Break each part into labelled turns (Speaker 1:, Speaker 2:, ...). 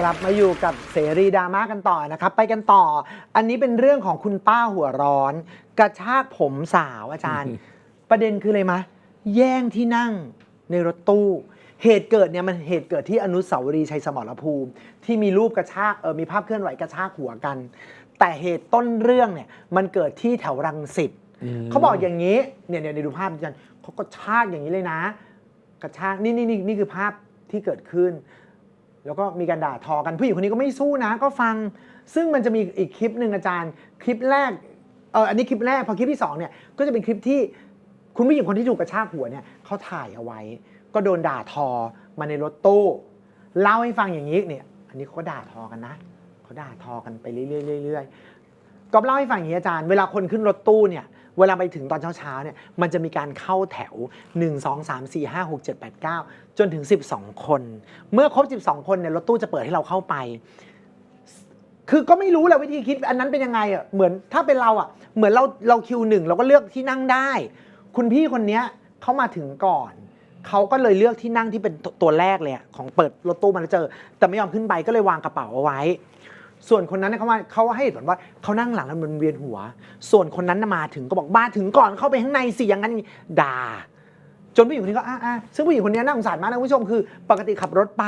Speaker 1: กลับมาอยู่กับเสรีดราม่ากันต่อนะครับ ไปกันต่อ อันนี้เป็นเรื่องของคุณป้าหัวร้อน กระชากผมสาวอาจารย์ ประเด็นคืออะไรมะ แย่งที่นั่งในรถตู้ เหตุเกิดเนี่ยมันเหตุเกิดที่อนุสาวรีย์ชัยสมรภูมิ ที่มีรูปกระชากเออมีภาพเคลื่อนไหวกระชากหัวกัน แต่เหตุต้นเรื่องเนี่ยมันเกิดที่แถวรังสิตเขาบอกอย่างนี้เนี่ยเนี่ยดูภาพกันเขาก็ชากอย่างนี้เลยนะ กระชากนี่นี่นี่นี่คือภาพที่เกิดขึ้น แล้วก็มีการด่าทอกันผู้หญิงคนนี้ก็ไม่สู้นะ ก็ฟัง ซึ่งมันจะมีอีกคลิปหนึ่งอาจารย์ คลิปแรกเอออันนี้คลิปแรกพอคลิปที่สองเนี่ยก็จะเป็นคลิปที่คุณผู้หญิงคนที่ถูกกระชากหัวเนี่ยเขาถ่ายเอาไว้ ก็โดนด่าทอมาในรถตู้เล่าให้ฟังอย่างนี้เนี่ย อันนี้เขาก็ด่าทอกันนะเขาด่าทอกันไปเรื่อยๆเรื่อยๆก็เล่าให้ฟังอย่างนี้อาจารย์ เวลาคนขึ้นรถตู้เนี่ย เวลาไปถึงตอนเช้าๆเนี่ยมันจะมีการเข้าแถว 1 2 3 4 5 6 7 8 9 จนถึง 12 คน เมื่อครบ 12 คนเนี่ยรถตู้จะเปิดให้เราเข้าไป คือก็ไม่รู้แหละวิธีคิดอันนั้นเป็นยังไงอะเหมือนถ้าเป็นเราอะเหมือนเราเราคิวหนึ่งเราก็เลือกที่นั่งได้ คุณพี่คนเนี้ยเขามาถึงก่อนเขาก็เลยเลือกที่นั่งที่เป็นตัวแรกเลยของเปิดรถตู้มาแล้วเจอ แต่ไม่ยอมขึ้นไปก็เลยวางกระเป๋าเอาไว้ ส่วนคนนั้นเนยเขาว่าเขาให้เหตุผลว่าเขานั่งหลังแล้วมันเวียนหัว ส่วนคนนั้นน่ะมาถึงก็บอกมาถึงก่อนเข้าไปข้างในสิอย่างนั้นอย่างนี้ด่า จนผู้หญิงคนนี้ก็อ่าอ่าซึ่งผู้หญิงคนนี้น่าสงสารมากนะคุณผู้ชมคือ ปกติขับรถไป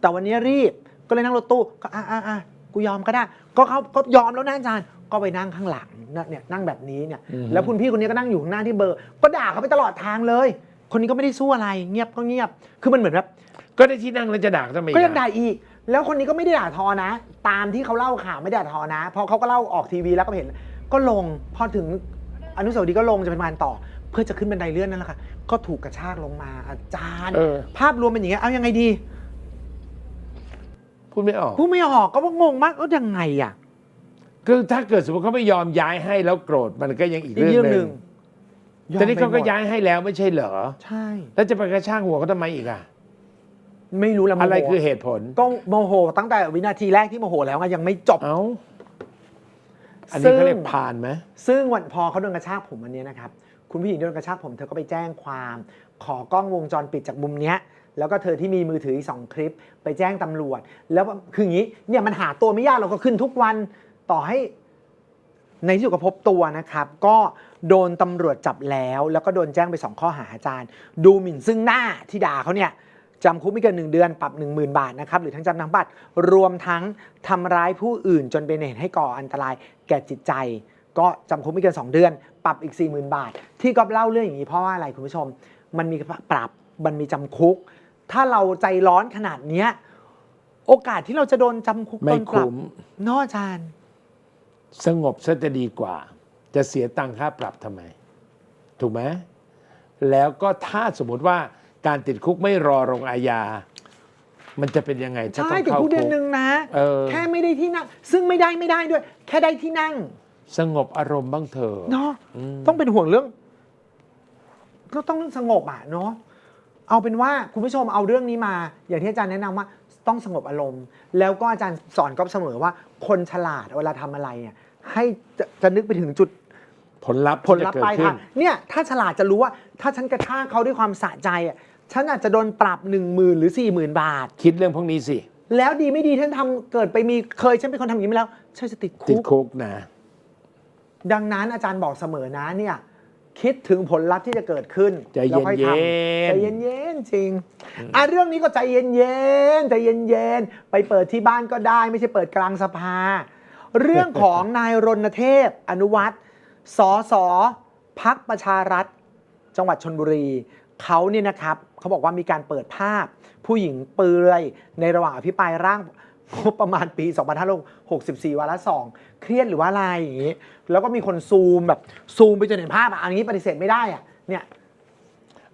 Speaker 1: แต่วันนี้รีบก็เลยนั่งรถตู้ก็อ่าอ่าอ่ากูยอมก็ได้ ก็เขาก็ยอมแล้วนะอาจารย์ ก็ไปนั่งข้างหลังเนี่ยนั่งแบบนี้เนี่ย
Speaker 2: อืม
Speaker 1: แล้วคุณพี่คนนี้ก็นั่งอยู่ข้างหน้าที่เบอร์ ก็ด่าเขาไปตลอดทางเลย คนนี้ก็ไม่ได้สู้อะไร เงียบก็เงียบ คือมันเหมือนแบบ
Speaker 2: ก็ได้ที่นั่งแล้วจะด่าเขาทำไม
Speaker 1: ก็ยัง
Speaker 2: อะ
Speaker 1: ด่าอีก แล้วคนนี้ก็ไม่ได้ด่าทอนะ ตามที่เขาเล่าข่าวไม่ได้ด่าทอนะพอเขาก็เล่าออกทีวีแล้วก็เห็น ก็ลงพอถึงอนุสาวรีย์ก็ลงจะเป็นมานต่อ เพื่อจะขึ้นบันไดเลื่อนนั่นแหละค่ะก็ถูกกระชากลงมาอาจารย์
Speaker 2: เออ
Speaker 1: ภาพรวมเป็นอย่างเงี้ยเอายังไงดี
Speaker 2: พูดไม่ออก
Speaker 1: พูดไม่ออกก็ว่างงมากเออยังไงอะ
Speaker 2: คือถ้าเกิดสมมติเขาไม่ยอมย้ายให้แล้วโกรธมันก็ยังอีก
Speaker 1: อีก
Speaker 2: เรื่อง
Speaker 1: เรื่อง
Speaker 2: ห
Speaker 1: ห
Speaker 2: นึ่
Speaker 1: นึ่
Speaker 2: ง
Speaker 1: ง
Speaker 2: แต่นี่เขาก็
Speaker 1: อมไปหมด
Speaker 2: ย้ายให้แล้วไม่ใช่เหรอ
Speaker 1: ใช่
Speaker 2: แล้วจะไปกระชากหัวเขาทำไมอีกอะ
Speaker 1: ไม่รู้แล้วโมโห
Speaker 2: อะไรคือเหตุผล
Speaker 1: ก็โมโหตั้งแต่วินาทีแรกที่โมโหแล้วไงยังไม่จบ
Speaker 2: เอ้า อันนี้เขาเรียก
Speaker 1: ซึ่ง
Speaker 2: ผ่านไหม
Speaker 1: ซึ่งวันพอเขาโดนกระชากผมวันนี้นะครับ คุณผู้หญิงโดนกระชากผมเธอก็ไปแจ้งความ ขอกล้องวงจรปิดจากมุมเนี้ย แล้วก็เธอที่มีมือถืออีกสองคลิป ไปแจ้งตำรวจ แล้วคืออย่างนี้เนี่ยมันหาตัวไม่ยากเราก็ขึ้นทุกวันต่อให้ในที่สุดก็พบตัวนะครับ ก็โดนตำรวจจับแล้ว แล้วก็โดนแจ้งไปสองข้อหาอาจารย์ ดูหมิ่นซึ่งหน้าที่ด่าเขาเนี่ย จำคุกไม่เกินหนึ่งเดือนปรับ 1 0,000 บาทนะครับหรือทั้งจำทั้งปรับรวมทั้งทำร้ายผู้อื่น จนเป็นเหตุให้ก่ออันตรายแก่จิตใจ ก็จำคุกไม่เกิน 2 เดือน ปรับอีก 40,000 บาท ที่ก๊อฟเล่าเรื่องอย่างนี้เพราะว่าอะไรคุณผู้ชม มันมีปรับมันมีจำคุก ถ้าเราใจร้อนขนาดเนี้ยโอกาสที่เราจะโดนจำคุก
Speaker 2: ไม่
Speaker 1: โดนปรับ
Speaker 2: คุ้ม
Speaker 1: เนอะอาจารย์
Speaker 2: สงบซะจะดีกว่า จะเสียตังค่าปรับทำไม ถูกไหมแล้วก็ถ้าสมมติว่า การติดคุกไม่รอลงอาญา มันจะเป็นยังไงถ้า
Speaker 1: ใช่
Speaker 2: ต้อง
Speaker 1: ติด
Speaker 2: เข้า
Speaker 1: คุกเดื
Speaker 2: คุ
Speaker 1: อน
Speaker 2: ก
Speaker 1: หนึ่งนะ
Speaker 2: เออ
Speaker 1: แค่ไม่ได้ที่นั่ง ซึ่งไม่ได้ไม่ได้ด้วย แค่ได้ที่นั่ง
Speaker 2: สงบอารมณ์บ้างเถอะ
Speaker 1: เนาะ
Speaker 2: อืม
Speaker 1: ต้องเป็นห่วงเรื่อง ก็ต้องเรื่องสงบอะเนาะเอาเป็นว่าคุณผู้ชมเอาเรื่องนี้มา อย่างที่อาจารย์แนะนำว่าต้องสงบอารมณ์ แล้วก็อาจารย์สอนก็เสมอว่า คนฉลาดเวลาทำอะไรเนี่ย ให้จะจะนึกไปถึงจุด
Speaker 2: ผลลัพธ์
Speaker 1: ผลลัพธ์ปลายทางเนี่ยถ้าฉลาดจะรู้ว่า ถ้าฉันกระชากเขาด้วยความสะใจอะ ฉันอาจจะโดนปรับหนึ่งหมื่นหรือสี่หมื่นบาท
Speaker 2: คิดเรื่องพวกนี้สิ
Speaker 1: แล้วดีไม่ดีท่านทำเกิดไปมีเคยฉันเป็นคนทำอย่างนี้มาแล้วฉันจะติด
Speaker 2: ติด
Speaker 1: คุก
Speaker 2: คุกนะ
Speaker 1: ดังนั้นอาจารย์บอกเสมอนะเนี่ย คิดถึงผลลัพธ์ที่จะเกิดขึ้น
Speaker 2: ใจ
Speaker 1: แล้วค่อย
Speaker 2: เย็
Speaker 1: ทำ
Speaker 2: นๆ
Speaker 1: ใจเย็นๆจริงอะเรื่องนี้ก็ใจเย็นๆใจเย็นๆไปเปิดที่บ้านก็ได้ ไม่ใช่เปิดกลางสภา เรื่องของ นายรณเทพ อนุวัตรสอสอพักประชารัฐ จังหวัดชนบุรี เขาเนี่ยนะครับเขาบอกว่ามีการเปิดภาพ ผู้หญิงเปลือยในระหว่างอภิปรายร่างงบประมาณปี 2564วาระสองเครียดหรือว่าอะไรอย่างนี้ แล้วก็มีคนซูมแบบซูมไปจนเห็นภาพอะอันนี้ปฏิเสธไม่ได้อะเนี่ย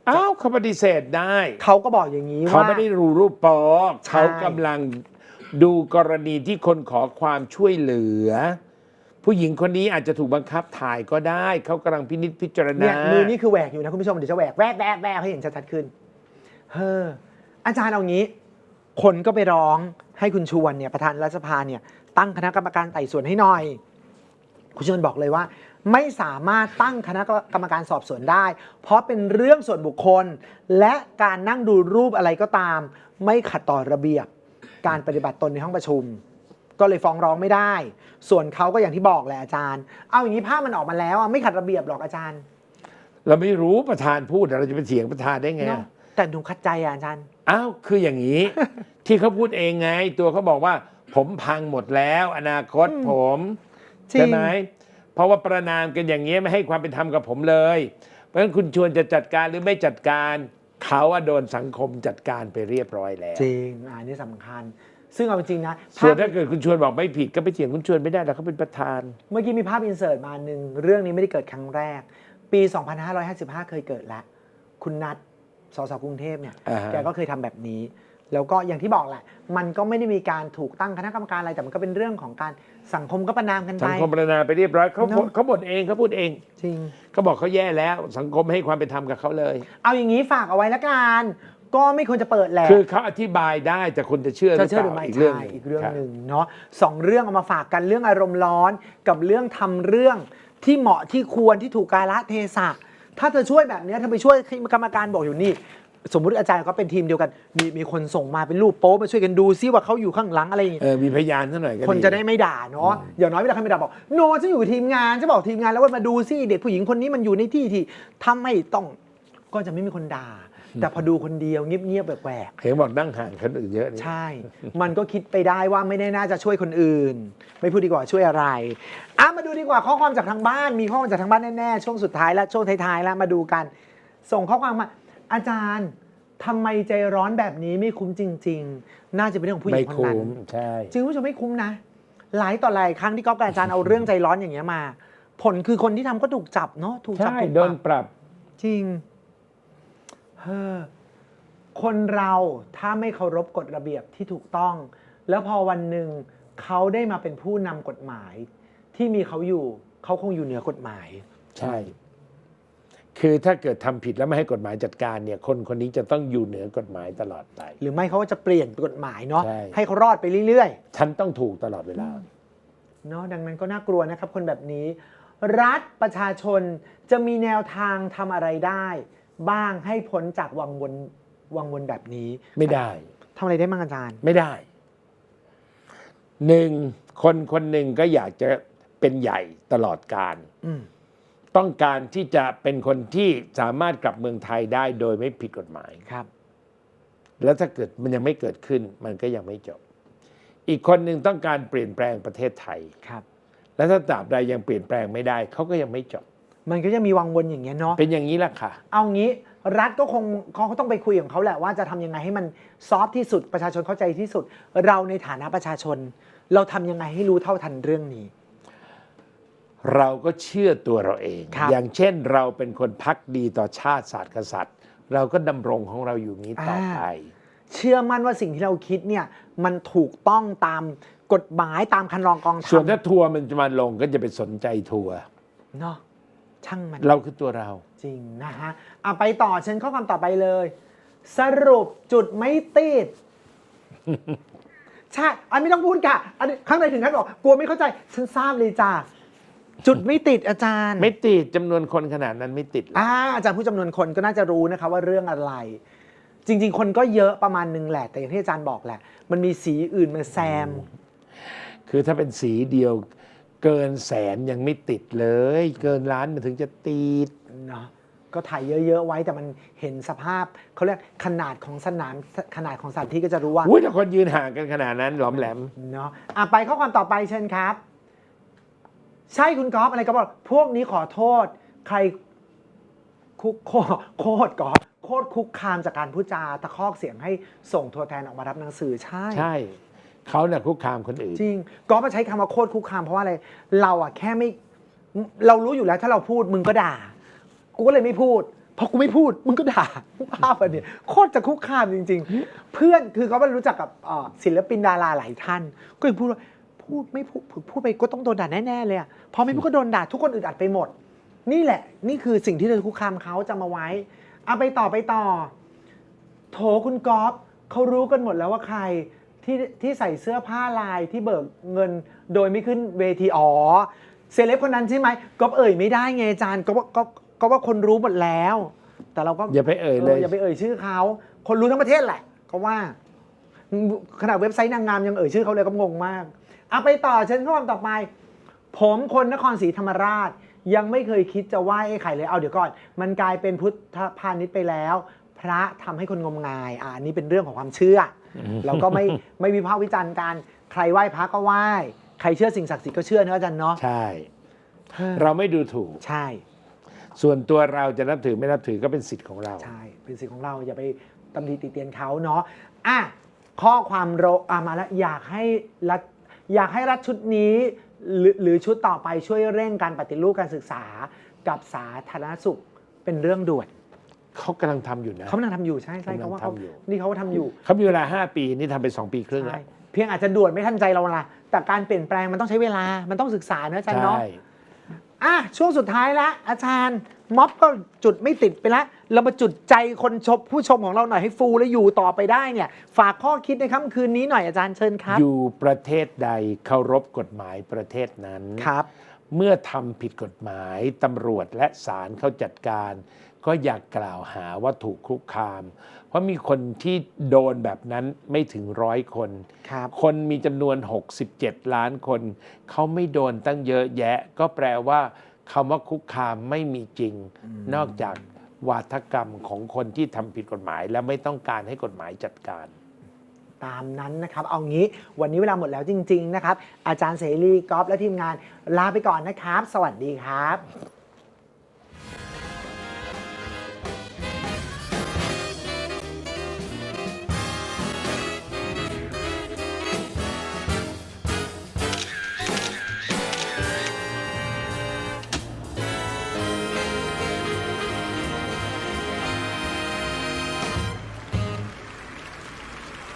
Speaker 2: อ้าวเขาปฏิเสธได้
Speaker 1: เขาก็บอกอย่างนี้
Speaker 2: เขา
Speaker 1: ว่า
Speaker 2: ไม่ได้รู้รูปโป๊ะ
Speaker 1: ใช่
Speaker 2: เขากำลังดูกรณีที่คนขอความช่วยเหลือ ผู้หญิงคนนี้อาจจะถูกบังคับถ่ายก็ได้ เขากำลังพินิจพิจารณา
Speaker 1: เนี่ยมือนี่คือแหวกอยู่นะคุณผู้ชมเดี๋ยวจะแหวกแวบแวบแวบให้เห็นชัดๆขึ้นเฮ้ออาจารย์เอางี้ คนก็ไปร้องให้คุณชวนเนี่ยประธานรัฐสภาเนี่ยตั้งคณะกรรมการไต่สวนให้หน่อย คุณชวนบอกเลยว่า ไม่สามารถตั้งคณะกรรมการสอบสวนได้ เพราะเป็นเรื่องส่วนบุคคล และการนั่งดูรูปอะไรก็ตาม ไม่ขัดต่อระเบียบ การปฏิบัติตนในห้องประชุม ก็เลยฟ้องร้องไม่ได้ ส่วนเขาก็อย่างที่บอกแหละอาจารย์ เอาอย่างนี้ภาพมันออกมาแล้วอะไม่ขัดระเบียบหรอกอาจารย์
Speaker 2: เราไม่รู้ประธานพูดเราจะไปเถียงประธานได้ไง
Speaker 1: เนอะแต่หนูขัดใจอะอาจารย์
Speaker 2: อ้าวคืออย่างนี้ ที่เขาพูดเองไง ตัวเขาบอกว่า ผมพังหมดแล้ว อนาคต
Speaker 1: อืม
Speaker 2: ผม
Speaker 1: จริง
Speaker 2: ใช่ไหมเพราะว่าประนามกันอย่างนี้ยไม่ให้ความเป็นธรรมกับผมเลย เพราะฉะนั้นคุณชวนจะจัดการหรือไม่จัดการ เขาอะโดนสังคมจัดการไปเรียบร้อยแล้ว
Speaker 1: จริงอันนี้สำคัญ ซึ่งเอาจริงๆนะ
Speaker 2: ส่วน
Speaker 1: ภาพ
Speaker 2: ถ้าเกิดคุณชวนบอกไม่ผิดก็ไปเถียงคุณชวนไม่ได้แล้วเขาเป็นประธาน
Speaker 1: เมื่อกี้มีภาพอินเสิร์ตมาหนึ่งเรื่องนี้ไม่ได้เกิดครั้งแรก ปี 2555 เคยเกิดแล้ว คุณนัทสสกรุงเทพเนี่ย
Speaker 2: อ่าฮะ
Speaker 1: แกก็เคยทำแบบนี้ แล้วก็อย่างที่บอกแหละ มันก็ไม่ได้มีการถูกตั้งคณะกรรมการอะไรแต่มันก็เป็นเรื่องของการสังคมก็ประนามกันไป
Speaker 2: สังคมประนามไปเรียบร้อยเขา
Speaker 1: เนอะ
Speaker 2: เขาบ่นเองเขาพูดเอง
Speaker 1: จริง
Speaker 2: เขาบอกเขาแย่แล้ว สังคมไม่ให้ความเป็นธรรมกับเขาเลย
Speaker 1: เอาอย่างนี้ฝากเอาไว้ละกัน ก็ไม่ควรจะเปิดแหละ
Speaker 2: คือเขาอธิบายได้แต่คุณจะเชื่อหรื
Speaker 1: จะ
Speaker 2: อ
Speaker 1: เชื่อ
Speaker 2: เป
Speaker 1: หรือ
Speaker 2: ล่า
Speaker 1: ไม่
Speaker 2: อีกเรื่อง
Speaker 1: ใช่
Speaker 2: หนึ่ง
Speaker 1: อีกเรื่อง
Speaker 2: ครับ
Speaker 1: หนึ่งเนาะสองเรื่องเอามาฝากกันเรื่องอารมณ์ร้อน กับเรื่องทำเรื่องที่เหมาะที่ควรที่ถูกกาลเทศะ ถ้าเธอช่วยแบบเนี้ยเธอไปช่วยกรรมการบอกอยู่นี่ สมมุติอาจารย์ก็เป็นทีมเดียวกัน มีมีคนส่งมาเป็นรูปโป๊มาช่วยกันดูซิว่าเขาอยู่ข้างหลังอะไรอย่างเงี้ย
Speaker 2: เออมีพยานซะหน่อยก็
Speaker 1: คนจะได้ไม่ด่าเนาะอย่างน้อยเวลาใครไม่ด่าบอกโนฉันอยู่กับทีมงานฉันบอกทีมงานแล้วว่ามาดูซิเด็กผู้หญิงคนนี้มันอยู่ในที่ที่ทำไม่ต้องก็จะไม่มีคนด่า แต่พอดูคนเดียวเงียบๆแปลกๆ
Speaker 2: เห็นบอกนั่งห่างคนอื่นเยอะนี่
Speaker 1: ใช่ มันก็คิดไปได้ว่าไม่ได้น่าจะช่วยคนอื่น ไม่พูดดีกว่าช่วยอะไรอะมาดูดีกว่าข้อความจากทางบ้าน มีข้อความจากทางบ้านแน่ๆช่วงสุดท้ายและช่วงท้ายๆแล้วมาดูกัน ส่งข้อความมา อาจารย์ทำไมใจร้อนแบบนี้ไม่คุ้มจริง ๆ น่าจะเป็นเรื่องของผู้หญิ
Speaker 2: ไม่
Speaker 1: งคนนั้น
Speaker 2: คุ้มใช่
Speaker 1: จริงคุณผู้ชมไม่คุ้มนะ หลายต่อหลายครั้งที่ก๊อฟกับอาจารย์เอาเรื่องใจร้อนอย่างเงี้ยมา ผลคือคนที่ทำก็ถูกจับเนาะถูกจับ
Speaker 2: ใช่
Speaker 1: ถูก
Speaker 2: โด
Speaker 1: ปรั
Speaker 2: น
Speaker 1: บ
Speaker 2: ปรับ
Speaker 1: จริง เฮ้อคนเราถ้าไม่เคารพกฎระเบียบที่ถูกต้อง แล้วพอวันหนึ่งเขาได้มาเป็นผู้นำกฎหมาย ที่มีเขาอยู่เขาคงอยู่เหนือกฎหมาย
Speaker 2: ใช่ คือถ้าเกิดทำผิดแล้วไม่ให้กฎหมายจัดการเนี่ย คนคนนี้จะต้องอยู่เหนือกฎหมายตลอดไป
Speaker 1: หรือไม่เขาก็จะเปลี่ยนกฎหมายเนาะ
Speaker 2: ใช่
Speaker 1: ให้เขารอดไปเรื่อย
Speaker 2: ฉันต้องถูกตลอดเวลา
Speaker 1: ๆ เนาะดังนั้นก็น่ากลัวนะครับ คนแบบนี้ รัฐประชาชนจะมีแนวทางทำอะไรได้ บ้างให้พ้นจากวังวนวังวนแบบนี้
Speaker 2: ไม่ได้
Speaker 1: ทำอะไรได้บ้างอาจารย์
Speaker 2: ไม่ได้หนึ่งคนคนหนึ่งก็อยากจะเป็นใหญ่ตลอดการ
Speaker 1: อืม
Speaker 2: ต้องการที่จะเป็นคนที่สามารถกลับเมืองไทยได้โดยไม่ผิดกฎหมาย
Speaker 1: ครับ
Speaker 2: แล้วถ้าเกิดมันยังไม่เกิดขึ้น มันก็ยังไม่จบ อีกคนหนึ่งต้องการเปลี่ยนแปลงประเทศไทย
Speaker 1: ครับ
Speaker 2: และถ้าตราบใดยังเปลี่ยนแปลงไม่ได้เขาก็ยังไม่จบ
Speaker 1: มันก็จะมีวังวนอย่างเงี้ยเนาะ
Speaker 2: เป็นอย่างนี้แหละค่ะ
Speaker 1: เอางี้รัฐก็คงเขาก็ต้องไปคุยของเขาแหละว่าจะทำยังไงให้มันซอฟต์ที่สุดประชาชนเข้าใจที่สุด เราในฐานะประชาชน เราทำยังไงให้รู้เท่าทันเรื่องนี้
Speaker 2: เราก็เชื่อตัวเราเอง
Speaker 1: ครับ
Speaker 2: อย่างเช่นเราเป็นคนพักดีต่อชาติศาสตร์กษัตริย์ เราก็ดำรงของเราอยู่นี้ต่อไป
Speaker 1: เชื่อมั่นว่าสิ่งที่เราคิดเนี่ยมันถูกต้องตามกฎหมายตามคันลองกองทั
Speaker 2: ส่วน
Speaker 1: พ
Speaker 2: ถ้าทัวร์มันจะมาลงก็จะไปสนใจทัวร์
Speaker 1: เนาะ ช่างมัน
Speaker 2: เราคือตัวเรา
Speaker 1: จริงนะฮะเอาไปต่อเชิญข้อความต่อไปเลย สรุปจุดไม่ติด ใช่อันไม่ต้องพูดค่ะอันนี้ข้างในถึงขั้นบอกกลัวไม่เข้าใจฉันทราบเลยจ้าจุดไม่ติดอาจารย์
Speaker 2: ไม่ติดจำนวนคนขนาดนั้นไม่ติดหรอก
Speaker 1: อ่าอาจารย์ผู้จำนวนคนก็น่าจะรู้นะคะว่าเรื่องอะไร จริง ๆ คนก็เยอะประมาณหนึงแหละ แต่อย่างที่อาจารย์บอกแหละ มันมีสีอื่นมาแซม
Speaker 2: คือถ้าเป็นสีเดียว เกินแสนยังไม่ติดเลย เกินล้านมันถึงจะติด
Speaker 1: เนาะก็ถ่ายเยอะๆไว้แต่มันเห็นสภาพเขาเรียกขนาดของสนามขนาดของสถานที่ก็จะรู้ว่า
Speaker 2: อุ้ยถ้าคนยืนห่างกันขนาดนั้นหลอมแหลม
Speaker 1: เนาะอะไปข้อความต่อไปเชิญครับ ใช่คุณก๊อฟอะไรก็บอกพวกนี้ขอโทษ ใครคุกโคโคตรก๊อฟโคตรคุกคามจากการพูดจาตะคอกเสียงให้ส่งตัวแทนออกมารับหนังสือใช่
Speaker 2: ใช่ เขาเนี่ยคุกคามคนอื่น
Speaker 1: จริงก๊อฟมาใช้คำว่าโคตรคุกคามเพราะว่าอะไร เราอะแค่ไม่ เรารู้อยู่แล้วถ้าเราพูดมึงก็ด่า กูก็เลยไม่พูด เพอกูไม่พูด มึงก็ด่าภาพอันเนี้ยโคตรจะคุกคามจริง ๆ เพื่อนคือเขาไม่รู้จักกับเอ่อศิลปินดาราหลายท่าน ก็ยังพูดว่าพูดไม่พูดพูดไปก็ต้องโดนด่าแน่ๆเลยอะพอไม่พูดก็โดนด่าทุกคนอึดอัดไปหมด นี่แหละ นี่คือสิ่งที่เธอคุกคามเขาจำมาไว้เอาไปต่อไปต่อ โถคุณก๊อฟเขารู้กันหมดแล้วว่าใคร ที่ที่ใส่เสื้อผ้าลายที่เบิกเงินโดยไม่ขึ้นเวทีอ๋อเซเลบคนนั้นใช่ไหมก๊อฟเอ่ยไม่ได้ไงอาจารย์ก็ว่าก็ก็ว่าคนรู้หมดแล้ว แต่เราก็
Speaker 2: อย่าไปเอ่ยเลย
Speaker 1: อย่าไปเอ่ยชื่อเขาคนรู้ทั้งประเทศแหละก็ว่าขนาดเว็บไซต์นางงามยังเอ่ยชื่อเขาเลยก็งงมากเอาไปต่อเชิญข้อความต่อไป ผมคนนครศรีธรรมราชยังไม่เคยคิดจะไหว้ไอ้ไข่เลยเอาเดี๋ยวก่อน มันกลายเป็นพุทธพาณิชย์ไปแล้ว พระทำให้คนงมงายอ่าอันนี้เป็นเรื่องของความเชื่ออ เราก็ไม่ไม่วิพากษ์วิจารณ์กันใครไหว้พระก็ไหว้ใครเชื่อสิ่งศักดิ์สิทธิ์ก็เชื่อนะอาจารย์เนาะ
Speaker 2: ใช่ เราไม่ดูถูก
Speaker 1: ใช่
Speaker 2: ส่วนตัวเราจะนับถือไม่นับถือก็เป็นสิทธิ์ของเรา
Speaker 1: ใช่ เป็นสิทธิ์ของเราอย่าไปตำหนิติเตียนเขาเนาะอะข้อความโรอะมาแล้วอยากให้รัฐอยากให้รัฐชุดนี้หรือหรือชุดต่อไปช่วยเร่งการปฏิรูปการศึกษากับสาธารณสุขเป็นเรื่องด่วน
Speaker 2: เขากำลังทำอยู่นะ
Speaker 1: เขากำลังทำอยู่ใช่ใช่
Speaker 2: กำลัง
Speaker 1: เขาว่าเขา
Speaker 2: ทำอยู่
Speaker 1: นี่เขาทำอยู่
Speaker 2: เขามีเวลา 5 ปีนี่ทำไป 2 ปีครึ่ง
Speaker 1: ใช่
Speaker 2: แล้ว
Speaker 1: เพียงอาจจะด่วนไม่ทันใจเราละแต่การเปลี่ยนแปลงมันต้องใช้เวลา มันต้องศึกษาเนอะอาจารย์เนาะ
Speaker 2: ใช่
Speaker 1: อะช่วงสุดท้ายแล้วอาจารย์ม็อบก็จุดไม่ติดไปแล้วเรามาจุดใจคนชมผู้ชมของเราหน่อยให้ฟูและอยู่ต่อไปได้เนี่ย ฝากข้อคิดในค่ำคืนนี้หน่อยอาจารย์เชิญครับ
Speaker 2: อยู่ประเทศใดเคารพกฎหมายประเทศนั้น
Speaker 1: ครับ
Speaker 2: เมื่อทำผิดกฎหมายตำรวจและศาลเขาจัดการ ก็อยากกล่าวหาว่าถูกคุกคาม เพราะมีคนที่โดนแบบนั้นไม่ถึงร้อยคน
Speaker 1: ครับ
Speaker 2: คนมีจำนวน 67 ล้านคน เขาไม่โดนตั้งเยอะแยะ ก็แปลว่าคำว่าคุกคามไม่มีจริง นอกจากวาทกรรมของคนที่ทำผิดกฎหมาย และไม่ต้องการให้กฎหมายจัดการ
Speaker 1: ตามนั้นนะครับ เอางี้วันนี้เวลาหมดแล้วจริง ๆ นะครับ อาจารย์เสรีกอฟและทีมงานลาไปก่อนนะครับ สวัสดีครับ